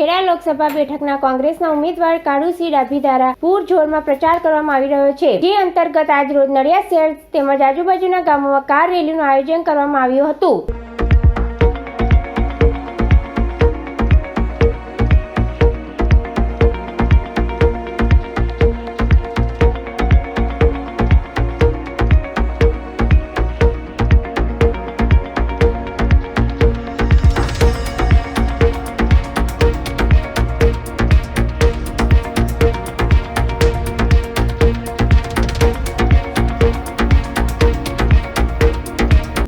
ખેડા લોકસભા બેઠકના કોંગ્રેસના ઉમેદવાર કાળુસિંહ ડાભી દ્વારા પૂરજોરમાં પ્રચાર કરવામાં આવી રહ્યો છે. જે અંતર્ગત આજરોજ નડિયાદ શહેર તેમજ આજુબાજુના ગામોમાં કાર રેલીનું આયોજન કરવામાં આવ્યું હતું.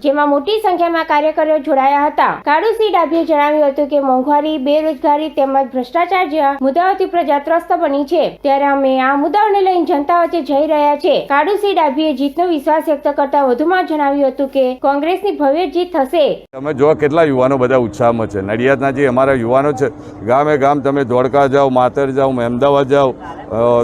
જેમાં મોટી સંખ્યામાં કાર્યકરો જોડાયા હતા. કાળુસિંહ ડાભીએ જણાવ્યું હતું કે મોંઘવારી, બેરોજગારી તેમજ ભ્રષ્ટાચાર જેવા મુદ્દાઓથી પ્રજા ત્રસ્ત બની છે. ત્યારે અમે આ મુદ્દાઓને લઈને જનતા વચ્ચે જઈ રહ્યા છે. કાળુસિંહ ડાભીએ જીતનો વિશ્વાસ વ્યક્ત કરતા વધુમાં જણાવ્યું હતું કે કોંગ્રેસની ભવ્ય જીત થશે. તમે જો કેટલા યુવાનો બધા ઉત્સાહમાં છે. નડિયાદના જે અમારા યુવાનો છે, ગામે ગામ તમે ધોળકા જાઓ, માતર જાઓ અમદાવાદ જાઓ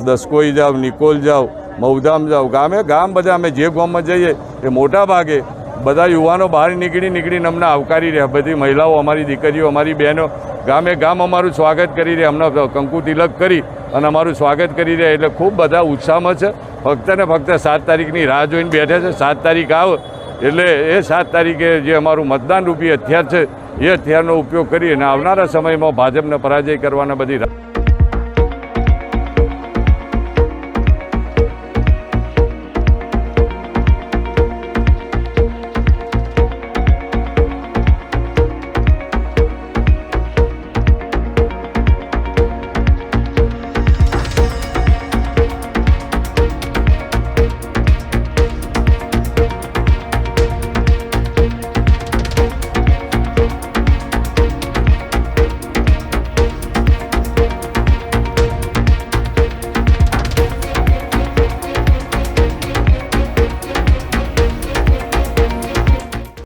દસકોઈ જાઓ, નિકોલ જાઓ મઉધામ જાઓ, ગામે ગામ બધા અમે જે ગામમાં જઈએ એ મોટા ભાગે બધા યુવાનો બહાર નીકળી નીકળીને અમને આવકારી રહ્યા. બધી મહિલાઓ, અમારી દીકરીઓ, અમારી બહેનો ગામે ગામ અમારું સ્વાગત કરી રહ્યા. અમને કંકુ તિલક કરી અને અમારું સ્વાગત કરી રહ્યા. એટલે ખૂબ બધા ઉત્સાહમાં છે. ફક્ત ને ફક્ત સાત તારીખની રાહ જોઈને બેઠા છે. સાત તારીખ આવે. એટલે એ સાત તારીખે જે અમારું મતદાન રૂપી હથિયાર છે, એ હથિયારનો ઉપયોગ કરી અને આવનારા સમયમાં ભાજપને પરાજય કરવાના બધી